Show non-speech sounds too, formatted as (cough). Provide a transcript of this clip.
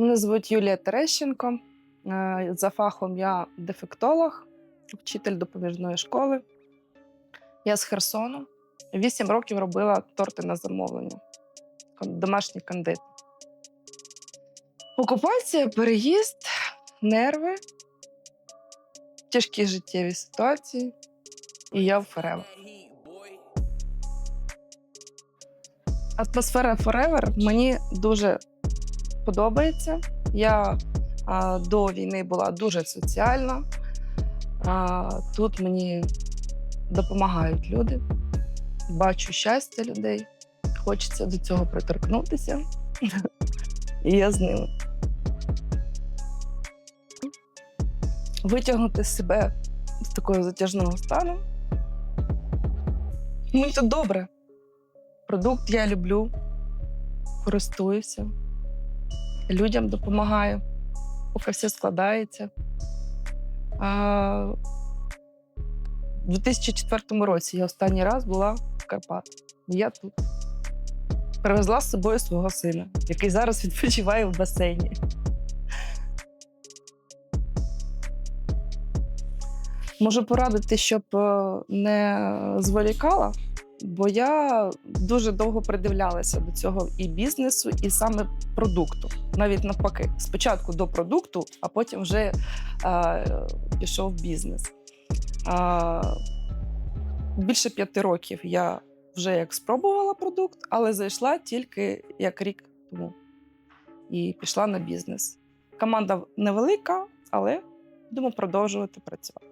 Мене звуть Юлія Терещенко. Е, За фахом я дефектолог, вчитель допоміжної школи. Я з Херсону. Вісім років робила торти на замовлення, кон- домашні кандити. Окупація, переїзд, нерви, тяжкі життєві ситуації. І я в Форева. Атмосфера Forever мені дуже подобається. Я а, до війни була дуже соціальна. А, тут мені допомагають люди. Бачу щастя людей. Хочеться до цього приторкнутися. (laughs) І я з ними. Витягнути себе з такого затяжного стану. Мені тут добре. Продукт я люблю, користуюся, людям допомагаю, поки все складається. А, у 2004 році я останній раз була в Карпатах. Я тут привезла з собою свого сина, який зараз відпочиває в басейні. Можу порадити, щоб е, не зволікала, бо я дуже довго придивлялася до цього і бізнесу, і саме продукту. Навіть навпаки, спочатку до продукту, а потім вже е, пішов бізнес. Е, більше п'яти років я вже як спробувала продукт, але зайшла тільки як рік тому і пішла на бізнес. Команда невелика, але будемо продовжувати працювати.